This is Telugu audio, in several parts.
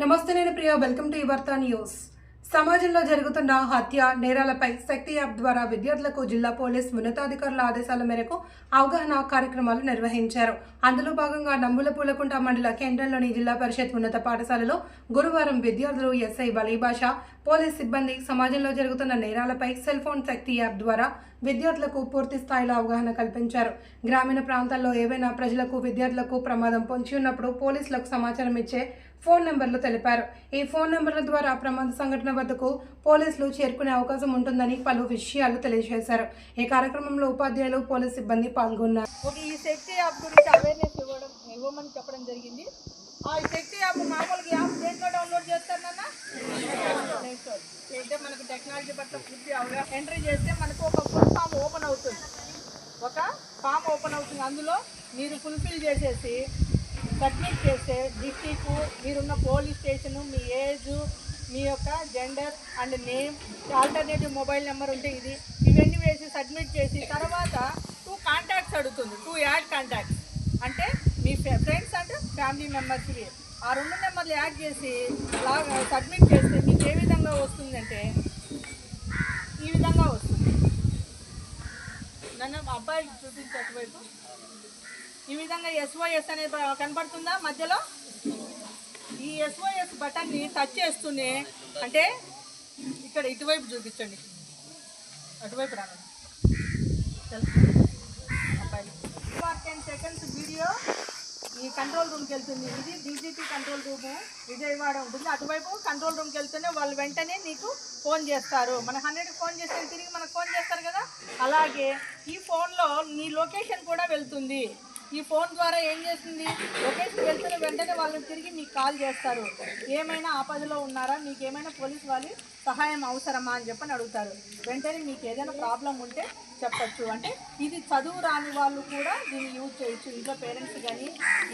నమస్తే నేను Priya welcome to Vaartha news సమాజంలో జరుగుతున్న హత్య నేరాలపై శక్తి యాప్ ద్వారా విద్యార్థులకు జిల్లా పోలీస్ ఉన్నతాధికారుల ఆదేశాల మేరకు అవగాహన కార్యక్రమాలు నిర్వహించారు. అందులో భాగంగా నంబుల పూలకుంట మండల కేంద్రంలోని జిల్లా పరిషత్ ఉన్నత పాఠశాలలో గురువారం విద్యార్థులు ఎస్ఐ బలీభాష పోలీస్ సిబ్బంది సమాజంలో జరుగుతున్న నేరాలపై సెల్ ఫోన్ శక్తి యాప్ ద్వారా విద్యార్థులకు పూర్తి స్థాయిలో అవగాహన కల్పించారు. గ్రామీణ ప్రాంతాల్లో ఏవైనా ప్రజలకు విద్యార్థులకు ప్రమాదం పొంచి ఉన్నప్పుడు పోలీసులకు సమాచారం ఇచ్చే ఫోన్ నెంబర్లు తెలిపారు. ఈ ఫోన్ నెంబర్ల ద్వారా ప్రమాద సంఘటన వద్దకు పోలీసులు చేరుకునే అవకాశం ఉంటుందని పలు విషయాలు తెలియజేశారు. ఈ కార్యక్రమంలో ఉపాధ్యాయులు పోలీస్ సిబ్బంది పాల్గొన్నారు. ఓకే ఈ శక్తి యాప్ గురించి అవేర్నెస్ ఇవ్వడం ఇవ్వమని చెప్పడం జరిగింది. ఆ శక్తి యాప్ మామూలుగా యాప్ దేంట్లో డౌన్లోడ్ చేస్తానన్నా అయితే మనకు టెక్నాలజీ పట్ల పూర్తి అవగాహన ఎంట్రీ చేస్తే మనకు ఒక ఫుల్ ఫామ్ ఓపెన్ అవుతుంది. ఒక ఫామ్ ఓపెన్ అవుతుంది. అందులో మీరు ఫుల్ఫిల్ చేసేసి సబ్మిట్ చేస్తే డిస్టిక్ మీరున్న పోలీస్ స్టేషన్ మీ ఏజ్ మీ యొక్క gender and name alternative mobile number ఉంటే ఇది. ఇవన్నీ వేసి సబ్మిట్ చేసి తర్వాత టూ కాంటాక్ట్స్ అడుగుతుంది. టూ యాడ్ కాంటాక్ట్స్ అంటే మీ ఫ్రెండ్స్ అండ్ ఫ్యామిలీ మెంబర్స్వి ఆ రెండు నెంబర్లు యాడ్ చేసి లాగా సబ్మిట్ చేస్తే మీకు ఏ విధంగా వస్తుందంటే ఈ విధంగా వస్తుంది. నన్ను అబ్బాయిలు చూపించే ఈ విధంగా ఎస్ఓఎస్ అనేది కనబడుతుందా కనపడుతుందా మధ్యలో? ఈ ఎస్ఓఎస్ బటన్ని టచ్ చేస్తూనే అంటే ఇక్కడ ఇటువైపు చూపించండి. అటువైపు రాను టెన్ సెకండ్స్ వీడియో ఈ కంట్రోల్ రూమ్కి వెళ్తుంది ఇది. డీజీపీ కంట్రోల్ రూము విజయవాడ ఉంటుంది. అటువైపు కంట్రోల్ రూమ్కి వెళ్తూనే వాళ్ళు వెంటనే నీకు ఫోన్ చేస్తారు. మన హండ్రెడ్కి ఫోన్ చేస్తే తిరిగి మనకు ఫోన్ చేస్తారు కదా? అలాగే ఈ ఫోన్లో నీ లొకేషన్ కూడా వెళ్తుంది. ఈ ఫోన్ ద్వారా ఏం చేస్తుంది? లొకేషన్ వెళ్తున్న వెంటనే వాళ్ళు తిరిగి మీకు కాల్ చేస్తారు. ఏమైనా ఆపదలో ఉన్నారా? మీకు ఏమైనా పోలీస్ వాళ్ళు సహాయం అవసరమా అని చెప్పని అడుగుతారు. వెంటనే మీకు ఏదైనా ప్రాబ్లం ఉంటే చెప్పచ్చు. అంటే ఇది చదువు రాని వాళ్ళు కూడా దీన్ని యూజ్ చేయొచ్చు. ఇంట్లో పేరెంట్స్ కానీ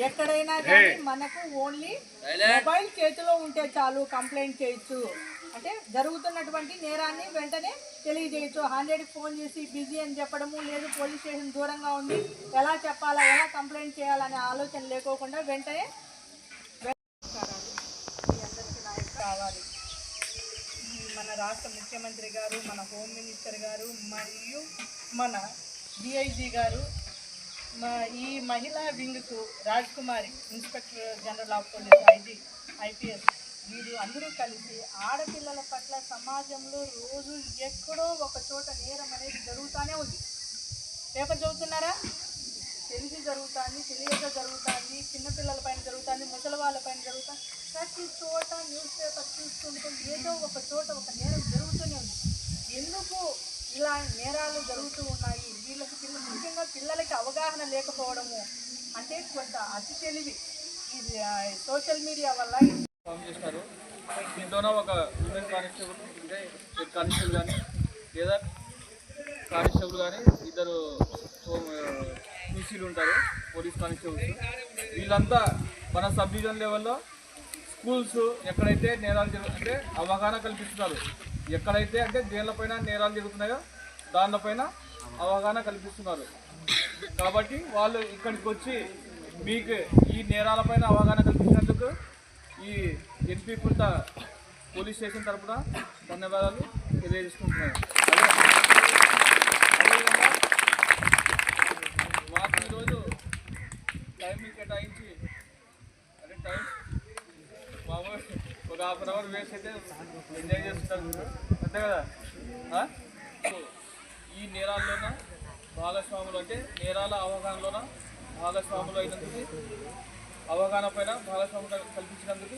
ఎక్కడైనా కానీ మనకు ఓన్లీ మొబైల్ చేతిలో ఉంటే చాలు కంప్లైంట్ చేయొచ్చు. అంటే జరుగుతున్నటువంటి నేరాన్ని వెంటనే తెలియజేయచ్చు. హండ్రెడ్కి ఫోన్ చేసి బిజీ అని చెప్పడము లేదు పోలీస్ స్టేషన్ దూరంగా ఉంది ఎలా చెప్పాలా ఎలా కంప్లైంట్ చేయాలనే ఆలోచన లేకోకుండా వెంటనే నాయకు కావాలి. ఈ మన రాష్ట్ర ముఖ్యమంత్రి గారు మన హోమ్ మినిస్టర్ గారు మరియు మన డిఐజీ గారు మా ఈ మహిళా వింగ్కు Raj Kumari inspector general of police IG IPS వీరు అందరూ కలిసి ఆడపిల్లల పట్ల సమాజంలో రోజు ఎక్కడో ఒక చోట నేరం అనేది జరుగుతూనే ఉంది. పేపర్ చదువుతున్నారా? తెలిసి జరుగుతుంది తెలియక జరుగుతుంది చిన్నపిల్లల పైన జరుగుతుంది ముసలి వాళ్ళ పైన జరుగుతుంది ప్రతి చోట న్యూస్ పేపర్ చూస్తుంటే ఏదో ఒక చోట ఒక నేరం జరుగుతూనే ఉంది. ఎందుకు ఇలా నేరాలు జరుగుతూ ఉన్నాయి? వీళ్ళకి పిల్ల ముఖ్యంగా పిల్లలకి అవగాహన లేకపోవడము అంటే కొంత అతి తెలివి. ఇది సోషల్ మీడియా వల్ల ఫామ్ చేసినారు ఒక ఉమెన్ కానిస్టేబుల్ అంటే హెడ్ కానిస్టేబుల్ కానీ లేదా కానిస్టేబుల్ కానీ ఇద్దరు పీసీలు ఉంటారు పోలీస్ కానిస్టేబుల్స్ వీళ్ళంతా మన సబ్ డివిజన్ లెవెల్లో స్కూల్స్ ఎక్కడైతే నేరాలు జరుగుతుంటే అవగాహన కల్పిస్తున్నారు ఎక్కడైతే అంటే దేనిపైన నేరాలు జరుగుతున్నాయో దానిపైన అవగాహన కల్పిస్తున్నారు. కాబట్టి వాళ్ళు ఇక్కడికి వచ్చి మీకు ఈ నేరాలపైన అవగాహన కల్పిస్తారు ఈ ఎన్పీ కుంట పోలీస్ స్టేషన్ తరఫున ధన్యవాదాలు తెలియజేసుకుంటున్నాను. అదే మాకు ఈరోజు టైం కేటాయించి అంటే టైం మామూలు ఒక హాఫ్ అన్ అవర్ వేస్ట్ అయితే ఎంజాయ్ చేస్తున్నారు అంతే కదా? సో ఈ నేరాల్లోన భాగస్వాములు అంటే నేరాల అవగాహనలోన భాగస్వాములు అయినందుకు అవగాహన పైన భాగస్వామ్యం కల్పించినందుకు